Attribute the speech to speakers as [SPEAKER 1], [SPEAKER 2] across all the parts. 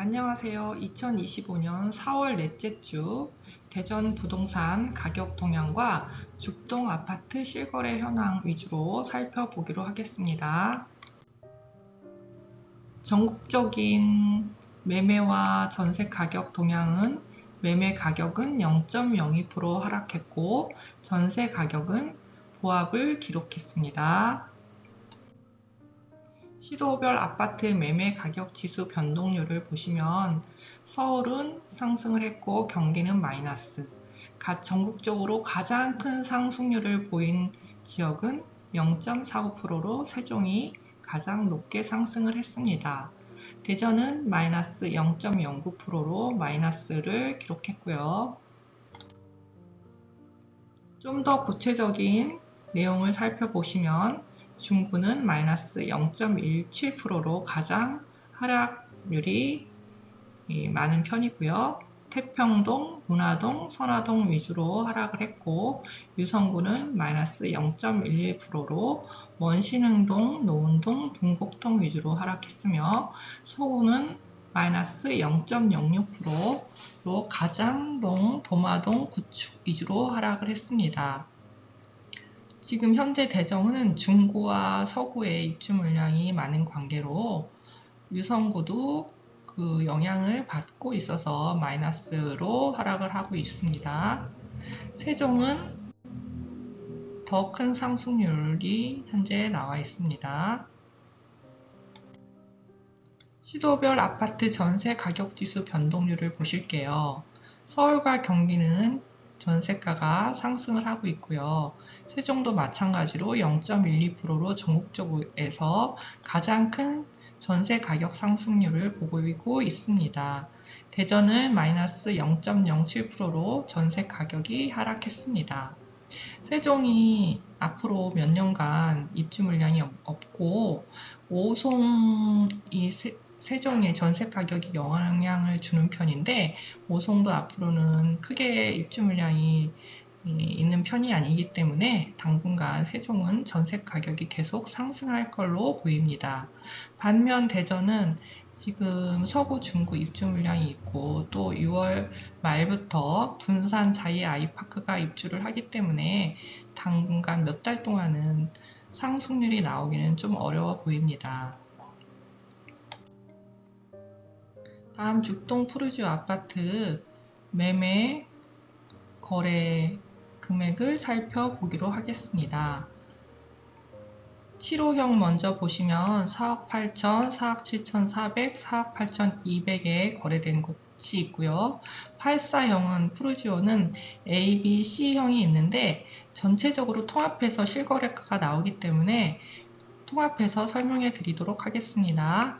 [SPEAKER 1] 안녕하세요. 2025년 4월 넷째 주 대전 부동산 가격 동향과 죽동 아파트 실거래 현황 위주로 살펴보기로 하겠습니다. 전국적인 매매와 전세 가격 동향은 매매 가격은 0.02% 하락했고 전세 가격은 보합을 기록했습니다. 시도별 아파트 매매 가격 지수 변동률을 보시면 서울은 상승을 했고 경기는 마이너스. 각 전국적으로 가장 큰 상승률을 보인 지역은 0.45%로 세종이 가장 높게 상승을 했습니다. 대전은 마이너스 0.09%로 마이너스를 기록했고요. 좀 더 구체적인 내용을 살펴보시면 중구는 마이너스 0.17%로 가장 하락률이 많은 편이고요. 태평동, 문화동, 선화동 위주로 하락을 했고 유성구는 마이너스 0.11%로 원신흥동, 노은동, 동곡동 위주로 하락했으며 서구는 마이너스 0.06%로 가장동, 도마동, 구축 위주로 하락을 했습니다. 지금 현재 대정은 중구와 서구의 입주 물량이 많은 관계로 유성구도 그 영향을 받고 있어서 마이너스로 하락을 하고 있습니다. 세종은 더 큰 상승률이 현재 나와 있습니다. 시도별 아파트 전세 가격 지수 변동률을 보실게요. 서울과 경기는 전세가가 상승을 하고 있고요. 세종도 마찬가지로 0.12%로 전국적에서 가장 큰 전세 가격 상승률을 보이고 있습니다. 대전은 마이너스 0.07%로 전세 가격이 하락했습니다. 세종이 앞으로 몇 년간 입주 물량이 없고 오송이 세 종의 전세 가격이 영향을 주는 편인데 오송도 앞으로는 크게 입주 물량이 있는 편이 아니기 때문에 당분간 세종은 전세 가격이 계속 상승할 걸로 보입니다. 반면 대전은 지금 서구 중구 입주 물량이 있고 또 6월 말부터 분산 자이 아이파크가 입주를 하기 때문에 당분간 몇 달 동안은 상승률이 나오기는 좀 어려워 보입니다. 다음 죽동 푸르지오 아파트 매매 거래 금액을 살펴보기로 하겠습니다. 7호형 먼저 보시면 4억 8천, 4억 7천400, 4억 8천200에 거래된 곳이 있고요. 84형은 푸르지오는 A, B, C형이 있는데 전체적으로 통합해서 실거래가가 나오기 때문에 통합해서 설명해 드리도록 하겠습니다.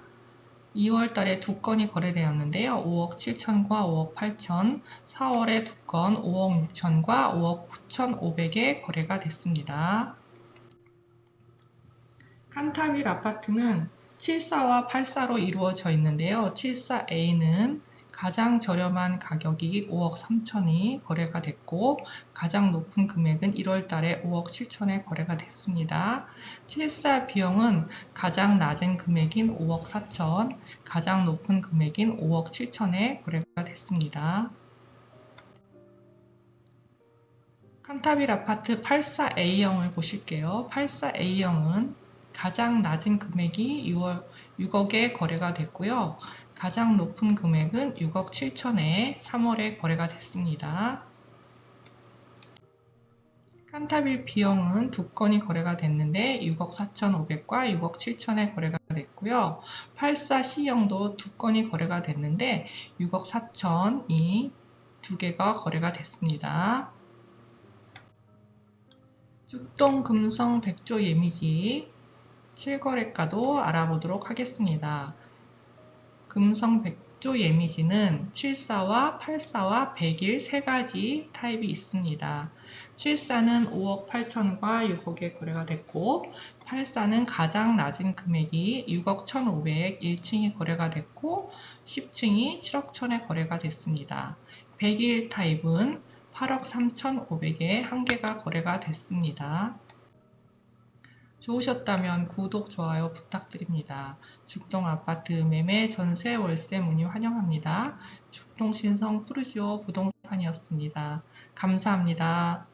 [SPEAKER 1] 2월 달에 두 건이 거래되었는데요. 5억 7천과 5억 8천, 4월에 두 건 5억 6천과 5억 9천 5백에 거래가 됐습니다. 칸타빌 아파트는 74와 84로 이루어져 있는데요. 74A는 가장 저렴한 가격이 5억 3천이 거래가 됐고 가장 높은 금액은 1월 달에 5억 7천에 거래가 됐습니다. 74 비용은 가장 낮은 금액인 5억 4천, 가장 높은 금액인 5억 7천에 거래가 됐습니다. 칸타빌 아파트 84A형을 보실게요. 84A형은 가장 낮은 금액이 6월, 6억에 거래가 됐고요. 가장 높은 금액은 6억 7천에 3월에 거래가 됐습니다. 칸타빌 비용은 두 건이 거래가 됐는데 6억 4천5백과 6억 7천에 거래가 됐고요. 84C형도 두 건이 거래가 됐는데 6억 4천이 두 개가 거래가 됐습니다. 죽동 금성 백조 예미지 실거래가도 알아보도록 하겠습니다. 금성 백조 예미지는 74와 84와 100일 세 가지 타입이 있습니다. 74는 5억 8천과 6억에 거래가 됐고 84는 가장 낮은 금액이 6억 1,500 1층이 거래가 됐고 10층이 7억 1천에 거래가 됐습니다. 100일 타입은 8억 3,500에 한 개가 거래가 됐습니다. 좋으셨다면 구독, 좋아요 부탁드립니다. 죽동 아파트 매매 전세 월세 문의 환영합니다. 죽동 신성 푸르지오 부동산이었습니다. 감사합니다.